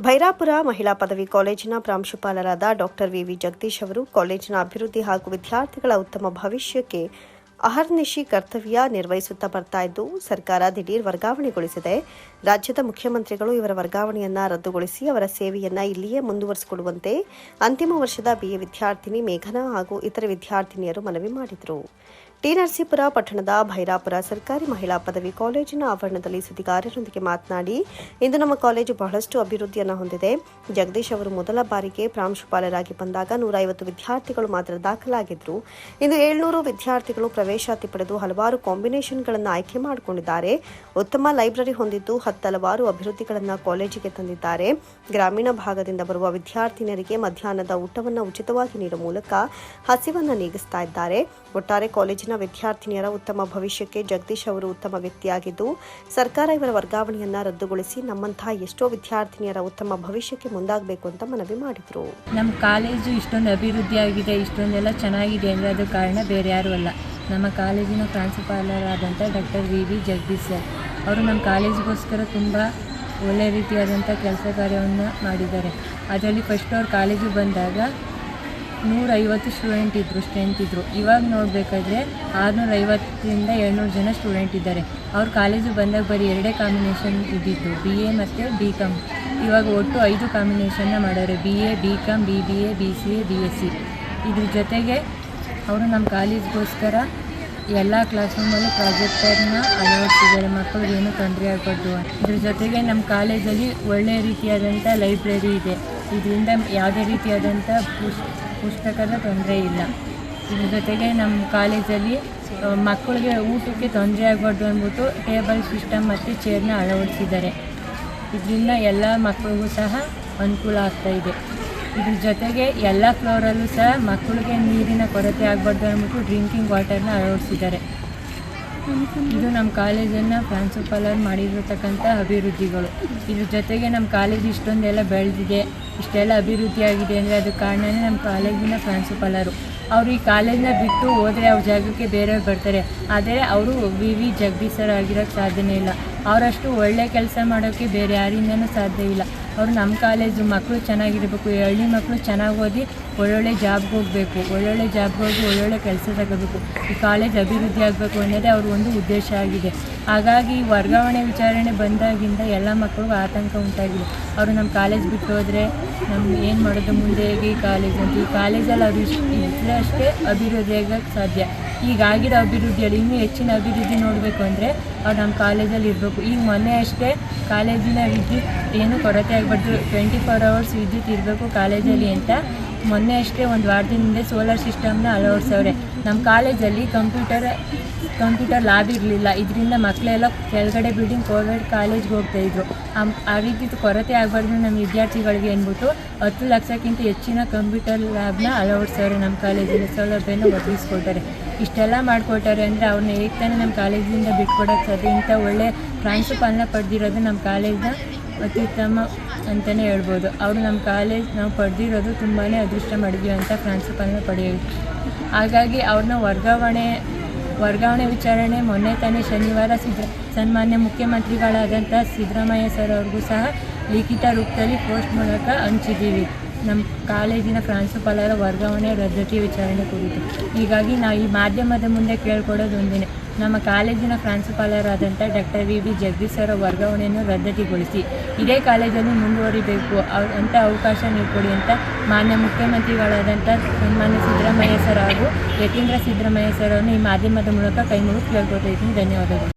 ಭೈರಾಪುರ ಮಹಿಳಾ ಪದವಿ ಕಾಲೇಜಿನ ಪ್ರಾಂಶುಪಾಲರಾದ ಡಾಕ್ಟರ್ ವಿವಿ ಜಗದೀಶ್ ಅವರು ಕಾಲೇಜಿನ ಅಭಿವೃದ್ಧಿ ಹಾಗೂ ವಿದ್ಯಾರ್ಥಿಗಳ ಉತ್ತಮ ಭವಿಷ್ಯಕ್ಕೆ ಅಹರ್ನಿಶಿ ಕರ್ತವ್ಯ ನಿರ್ವಹಿಸುತ್ತಾ ಬರ್ತಾ ಇದ್ದು, ಸರ್ಕಾರ ದಿಢೀರ್ ವರ್ಗಾವಣೆಗೊಳಿಸಿದೆ. ರಾಜ್ಯದ ಮುಖ್ಯಮಂತ್ರಿಗಳು ಇವರ ವರ್ಗಾವಣೆಯನ್ನ ರದ್ದುಗೊಳಿಸಿ ಅವರ ಸೇವೆಯನ್ನ ಇಲ್ಲಿಯೇ ಮುಂದುವರಿಸಿಕೊಡುವಂತೆ ಅಂತಿಮ ವರ್ಷದ ಬಿಎ ವಿದ್ಯಾರ್ಥಿನಿ ಮೇಘನಾ ಹಾಗೂ ಇತರ ವಿದ್ಯಾರ್ಥಿನಿಯರು ಮನವಿ ಮಾಡಿದರು. ಟಿ ನರಸೀಪುರ ಪಟ್ಟಣದ ಭೈರಾಪುರ ಸರ್ಕಾರಿ ಮಹಿಳಾ ಪದವಿ ಕಾಲೇಜಿನ ಆವರಣದಲ್ಲಿ ಸುದ್ದಿಗಾರರೊಂದಿಗೆ ಮಾತನಾಡಿ, ಇಂದು ನಮ್ಮ ಕಾಲೇಜು ಬಹಳಷ್ಟು ಅಭಿವೃದ್ಧಿಯನ್ನು ಹೊಂದಿದೆ. ಜಗದೀಶ್ ಅವರು ಮೊದಲ ಬಾರಿಗೆ ಪ್ರಾಂಶುಪಾಲರಾಗಿ ಬಂದಾಗ ನೂರ ವಿದ್ಯಾರ್ಥಿಗಳು ಮಾತ್ರ ದಾಖಲಾಗಿದ್ರು. ಇಂದು ಏಳ್ನೂರು ವಿದ್ಯಾರ್ಥಿಗಳು ಪ್ರವೇಶಾತಿ ಪಡೆದು ಹಲವಾರು ಕಾಂಬಿನೇಷನ್ಗಳನ್ನು ಆಯ್ಕೆ ಮಾಡಿಕೊಂಡಿದ್ದಾರೆ. ಉತ್ತಮ ಲೈಬ್ರರಿ ಹೊಂದಿದ್ದು ಹತ್ತಲವಾರು ಅಭಿವೃದ್ಧಿಗಳನ್ನು ಕಾಲೇಜಿಗೆ ತಂದಿದ್ದಾರೆ. ಗ್ರಾಮೀಣ ಭಾಗದಿಂದ ಬರುವ ವಿದ್ಯಾರ್ಥಿನಿಯರಿಗೆ ಮಧ್ಯಾಹ್ನದ ಊಟವನ್ನು ಉಚಿತವಾಗಿ ನೀಡುವ ಮೂಲಕ ಹಸಿವನ್ನು ನೀಗಿಸ್ತಾ ಇದ್ದಾರೆ. ಒಟ್ಟಾರೆ ಕಾಲೇಜಿನ ವಿದ್ಯಾರ್ಥಿನಿಯರ ಉತ್ತಮ ಭವಿಷ್ಯಕ್ಕೆ ಜಗದೀಶ್ ಅವರು ಉತ್ತಮ ವ್ಯಕ್ತಿಯಾಗಿದ್ದು, ಸರ್ಕಾರ ಇವರ ವರ್ಗಾವಣೆಯನ್ನ ರದ್ದುಗೊಳಿಸಿ ನಮ್ಮಂತಹ ಎಷ್ಟೋ ವಿದ್ಯಾರ್ಥಿನಿಯರ ಉತ್ತಮ ಭವಿಷ್ಯಕ್ಕೆ ಮುಂದಾಗಬೇಕು ಅಂತ ಮನವಿ ಮಾಡಿದರು. ನಮ್ಮ ಕಾಲೇಜು ಇಷ್ಟೊಂದು ಅಭಿವೃದ್ಧಿಯಾಗಿದೆ, ಇಷ್ಟೊಂದೆಲ್ಲ ಚೆನ್ನಾಗಿದೆ ಅಂದರೆ ಅದು ಕಾರಣ ಬೇರೆ ಯಾರೂ ಅಲ್ಲ. ನಮ್ಮ ಕಾಲೇಜಿನ ಪ್ರಾಂಶುಪಾಲರಾದಂಥ doctor V V Jagadish sir. ಅವರು ನಮ್ಮ ಕಾಲೇಜಿಗೋಸ್ಕರ ತುಂಬ ಒಳ್ಳೆಯ ರೀತಿಯಾದಂಥ ಕೆಲಸ ಕಾರ್ಯವನ್ನು ಮಾಡಿದ್ದಾರೆ. ಅದರಲ್ಲಿ ಫಸ್ಟ್ ಅವ್ರು ಕಾಲೇಜಿಗೆ ಬಂದಾಗ ನೂರೈವತ್ತು ಸ್ಟೂಡೆಂಟ್ ಇದ್ದರು ಸ್ಟ್ರೆಂತ್ ಇದ್ದರು ಇವಾಗ ನೋಡಬೇಕಾದ್ರೆ ಆರುನೂರೈವತ್ತರಿಂದ ಏಳ್ನೂರು ಜನ ಸ್ಟೂಡೆಂಟ್ ಇದ್ದಾರೆ. ಅವ್ರು ಕಾಲೇಜಿಗೆ ಬಂದಾಗ ಬರೀ ಎರಡೇ ಕಾಂಬಿನೇಷನ್ ಇದ್ದಿದ್ದು ಬಿ ಎ ಮತ್ತು ಬಿ ಕಾಮ್ ಇವಾಗ ಒಟ್ಟು ಐದು ಕಾಂಬಿನೇಷನ್ನ ಮಾಡ್ಯಾರೆ B A, B Com B B A, B C A, B S C. ಇದ್ರ ಜೊತೆಗೆ ಅವರು ನಮ್ಮ ಕಾಲೇಜ್ಗೋಸ್ಕರ ಎಲ್ಲ ಕ್ಲಾಸ್ ರೂಮಲ್ಲೂ ಪ್ರಾಜೆಕ್ಟರ್ನ ಅಳವಡಿಸಿದ್ದಾರೆ ಮಕ್ಕಳಿಗೆ ಏನೂ ತೊಂದರೆ ಆಗಬಾರ್ದು. ಇದ್ರ ಜೊತೆಗೆ ನಮ್ಮ ಕಾಲೇಜಲ್ಲಿ ಒಳ್ಳೆಯ ರೀತಿಯಾದಂಥ ಲೈಬ್ರರಿ ಇದೆ. ಇದರಿಂದ ಯಾವುದೇ ರೀತಿಯಾದಂಥ ಪುಸ್, ಪುಸ್ತಕದ ತೊಂದರೆ ಇಲ್ಲ. ಇದ್ರ ಜೊತೆಗೆ ನಮ್ಮ ಕಾಲೇಜಲ್ಲಿ ಮಕ್ಕಳಿಗೆ ಊಟಕ್ಕೆ ತೊಂದರೆ ಆಗಬಾರ್ದು ಅಂದ್ಬಿಟ್ಟು ಟೇಬಲ್ ಸಿಸ್ಟಮ್ ಮತ್ತು ಚೇರ್ನ ಅಳವಡಿಸಿದ್ದಾರೆ ಇದರಿಂದ ಎಲ್ಲ ಮಕ್ಕಳಿಗೂ ಸಹ ಅನುಕೂಲ ಆಗ್ತಾ ಇದೆ. ಇದ್ರ ಜೊತೆಗೆ ಎಲ್ಲ ಫ್ಲೋರಲ್ಲೂ ಸಹ ಮಕ್ಕಳಿಗೆ ನೀರಿನ ಕೊರತೆ ಆಗಬಾರ್ದು ಅಂದ್ಬಿಟ್ಟು ಡ್ರಿಂಕಿಂಗ್ ವಾಟರ್ನ ಅಳವಡಿಸಿದ್ದಾರೆ. ಇದು ನಮ್ಮ ಕಾಲೇಜನ್ನು ಪ್ರಾಂಶುಪಾಲರು ಮಾಡಿರತಕ್ಕಂಥ ಅಭಿವೃದ್ಧಿಗಳು. ಇದ್ರ ಜೊತೆಗೆ ನಮ್ಮ ಕಾಲೇಜ್ ಇಷ್ಟೊಂದೆಲ್ಲ ಬೆಳೆದಿದೆ, ಇಷ್ಟೆಲ್ಲ ಅಭಿವೃದ್ಧಿ ಆಗಿದೆ ಅಂದರೆ ಅದಕ್ಕೆ ಕಾರಣನೇ ನಮ್ಮ ಕಾಲೇಜಿನ ಪ್ರಾಂಶುಪಾಲರು. ಅವರು ಈ ಕಾಲೇಜನ್ನ ಬಿಟ್ಟು ಹೋದರೆ ಅವ್ರ ಜಾಗಕ್ಕೆ ಬೇರೆಯವ್ರು ಬರ್ತಾರೆ. ಆದರೆ ಅವರು ವಿ ವಿ ಜಗದೀಶ್ ಸರ್ ಆಗಿರೋಕ್ಕೆ ಸಾಧ್ಯನೇ ಇಲ್ಲ. ಅವರಷ್ಟು ಒಳ್ಳೆ ಕೆಲಸ ಮಾಡೋಕ್ಕೆ ಬೇರೆ ಯಾರಿಂದನೂ ಸಾಧ್ಯ ಇಲ್ಲ. ಅವರು ನಮ್ಮ ಕಾಲೇಜು ಮಕ್ಕಳು ಚೆನ್ನಾಗಿರಬೇಕು, ಹಳ್ಳಿ ಮಕ್ಕಳು ಚೆನ್ನಾಗಿ ಓದಿ ಒಳ್ಳೊಳ್ಳೆ ಜಾಬ್ಗೆ ಹೋಗಬೇಕು, ಒಳ್ಳೊಳ್ಳೆ ಜಾಬ್ಗೆ ಹೋಗಿ ಒಳ್ಳೊಳ್ಳೆ ಕೆಲಸ ತಗೋಬೇಕು. ಈ ಕಾಲೇಜ್ ಅಭಿವೃದ್ಧಿ ಆಗಬೇಕು ಅನ್ನೋದೇ ಅವ್ರ ಒಂದು ಉದ್ದೇಶ ಆಗಿದೆ. ಹಾಗಾಗಿ ವರ್ಗಾವಣೆ ವಿಚಾರಣೆ ಬಂದಾಗಿಂದ ಎಲ್ಲ ಮಕ್ಕಳಿಗೂ ಆತಂಕ ಉಂಟಾಗಿದೆ. ಅವರು ನಮ್ಮ ಕಾಲೇಜ್ ಬಿಟ್ಟು ಹೋದರೆ ನಮ್ಮ ಏನು ಮಾಡೋದು ಮುಂದೆ ಹೇಗೆ ಈ ಕಾಲೇಜ್ ಅಂತ. ಈ ಕಾಲೇಜಲ್ಲಿ ಅವ್ರು ಇಷ್ಟು ಇದ್ರೆ ಅಷ್ಟೇ ಅಭಿವೃದ್ಧಿ ಆಗೋಕ್ಕೆ ಸಾಧ್ಯ. ಈಗಾಗಿರೋ ಅಭಿವೃದ್ಧಿಯಲ್ಲಿ ಇನ್ನೂ ಹೆಚ್ಚಿನ ಅಭಿವೃದ್ಧಿ ನೋಡಬೇಕು ಅಂದರೆ ಅವ್ರು ನಮ್ಮ ಕಾಲೇಜಲ್ಲಿ ಇರಬೇಕು. ಈಗ ಮೊನ್ನೆ ಅಷ್ಟೇ ಕಾಲೇಜಿನ ವಿದ್ಯುತ್ ಏನು ಕೊರತೆ ಆಗಬಾರ್ದು. ಟ್ವೆಂಟಿ ಫೋರ್ ಅವರ್ಸ್ ವಿದ್ಯುತ್ ಇರಬೇಕು ಕಾಲೇಜಲ್ಲಿ ಅಂತ ಮೊನ್ನೆ ಅಷ್ಟೇ ಒಂದು ವಾರದಿಂದ ಸೋಲಾರ್ ಸಿಸ್ಟಮ್ನ ಅಳವಡಿಸವ್ರೆ. ನಮ್ಮ ಕಾಲೇಜಲ್ಲಿ ಕಂಪ್ಯೂಟರ್ ಕಂಪ್ಯೂಟರ್ ಲ್ಯಾಬ್ ಇರಲಿಲ್ಲ. ಇದರಿಂದ ಮಕ್ಕಳೆಲ್ಲ ಕೆಳಗಡೆ ಬಿಲ್ಡಿಂಗ್ ಕೋವಿಡ್ ಕಾಲೇಜ್ಗೆ ಹೋಗ್ತಾಯಿದ್ರು ಆ- ರೀತಿ ಕೊರತೆ ಆಗಬಾರ್ದು ನಮ್ಮ ವಿದ್ಯಾರ್ಥಿಗಳಿಗೆ ಅಂದ್ಬಿಟ್ಟು ಹತ್ತು ಲಕ್ಷಕ್ಕಿಂತ ಹೆಚ್ಚಿನ ಕಂಪ್ಯೂಟರ್ ಲ್ಯಾಬ್ನ ಅಳವಡಿಸವ್ರೆ ನಮ್ಮ ಕಾಲೇಜಲ್ಲಿ. ಸೌಲಭ್ಯನ ಒದಗಿಸ್ಕೊಟ್ಟಾರೆ ಇಷ್ಟೆಲ್ಲ ಮಾಡಿಕೊಟ್ಟಾರೆ ಅಂದರೆ ಅವ್ರನ್ನ ಹೇಗೆ ತಾನೇ ನಮ್ಮ ಕಾಲೇಜಿಂದ ಬಿಟ್ಕೊಡೋಕ್ಕೆ ಸಾಧ್ಯ? ಇಂಥ ಒಳ್ಳೆ ಪ್ರಾಂಶುಪಾಲನ ಪಡೆದಿರೋದು ನಮ್ಮ ಕಾಲೇಜ್ನ ಅತ್ಯುತ್ತಮ ಅಂತಲೇ ಹೇಳ್ಬೋದು. ಅವರು ನಮ್ಮ ಕಾಲೇಜ್ ನಾವು ಪಡೆದಿರೋದು ತುಂಬಾ ಅದೃಷ್ಟ ಮಾಡಿದ್ವಿ ಅಂತ ಪ್ರಾಂಶುಪಾಲನ ಪಡೆಯೋದು ಹಾಗಾಗಿ ಅವ್ರನ್ನ ವರ್ಗಾವಣೆ ವರ್ಗಾವಣೆ ವಿಚಾರಣೆ ಮೊನ್ನೆ ತಾನೇ ಶನಿವಾರ ಸಿದ್ದ ಸನ್ಮಾನ್ಯ ಮುಖ್ಯಮಂತ್ರಿಗಳಾದಂಥ ಸಿದ್ದರಾಮಯ್ಯ ಸರ್ ಅವ್ರಿಗೂ ಸಹ ಲಿಖಿತ ರೂಪದಲ್ಲಿ ಪೋಸ್ಟ್ ಮೂಲಕ ಹಂಚಿದ್ದೀವಿ. ನಮ್ಮ ಕಾಲೇಜಿನ ಪ್ರಾಂಶುಪಾಲರ ವರ್ಗಾವಣೆ ರದ್ದತಿ ವಿಚಾರಣೆ ಕುರಿತು. ಹೀಗಾಗಿ ನಾವು ಈ ಮಾಧ್ಯಮದ ಮುಂದೆ ಕೇಳ್ಕೊಡೋದು ಒಂದೇ ನಮ್ಮ ಕಾಲೇಜಿನ ಪ್ರಾಂಶುಪಾಲರಾದಂಥ ಡಾಕ್ಟರ್ ವಿ ಬಿ ಜಗದೀಶ್ ಅವರ ವರ್ಗಾವಣೆಯನ್ನು ರದ್ದತಿಗೊಳಿಸಿ. ಇದೇ ಕಾಲೇಜನ್ನು ಮುಂದುವರಿಬೇಕು. ಅವ್ರು ಅಂತ ಅವಕಾಶ ನೀಡಿಕೊಡಿ ಅಂತ ಮಾನ್ಯ ಮುಖ್ಯಮಂತ್ರಿಗಳಾದಂಥ ಸನ್ಮಾನ್ಯ ಸಿದ್ದರಾಮಯ್ಯ ಸರ್ ಹಾಗೂ ಯತೀಂದ್ರ ಸಿದ್ದರಾಮಯ್ಯ ಸರ್ ಅವರನ್ನು ಈ ಮಾಧ್ಯಮದ ಮೂಲಕ ಕೈ ಮುಗಿದು ಕೇಳ್ಕೊತಾ ಇದ್ದೀನಿ. ಧನ್ಯವಾದಗಳು.